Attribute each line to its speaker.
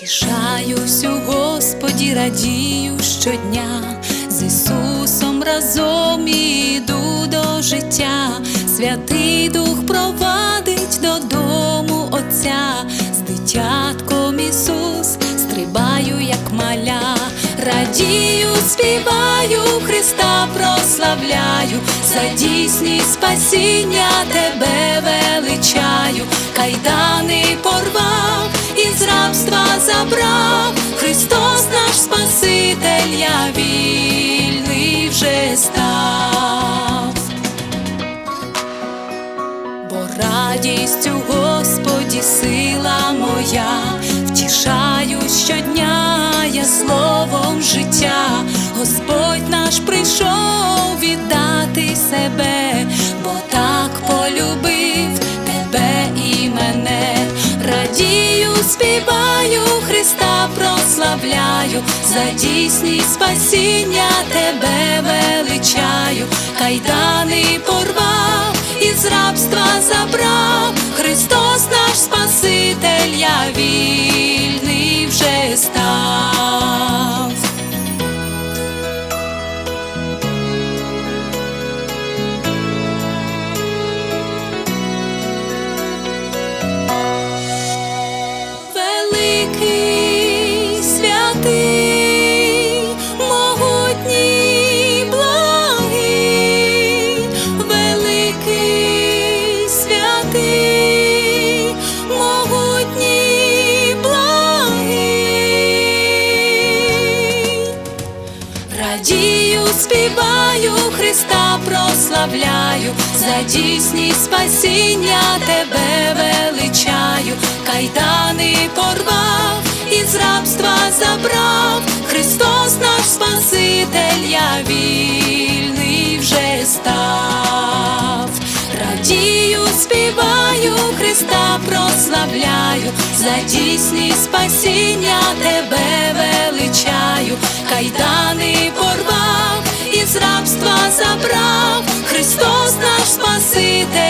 Speaker 1: Втішаюсь у Господі, радію щодня, з Ісусом разом іду до життя, Святий Дух провадить додому Отця, з дитятком Ісус стрибаю, як маля, радію, співаю, Христа прославляю, за дійсність спасіння тебе величаю, кайдани порвав із рабства забрав, Христос наш Спаситель, я вільний вже став, бо радість у Господі сила моя, втішаюсь щодня я словом життя, Господь наш прийшов віддати себе, бо так співаю, Христа прославляю, за дійсність спасіння тебе величаю, кайдани порвав, із рабства забрав, Христос наш Спаситель, я вільний Радію, співаю, Христа прославляю, за дійсність спасіння тебе величаю, кайдани порвав, із рабства забрав, Христос наш Спаситель, я вільний вже став. Радію, співаю, Христа прославляю, за дійсність спасіння тебе величаю, забрав, Христос наш Спаситель.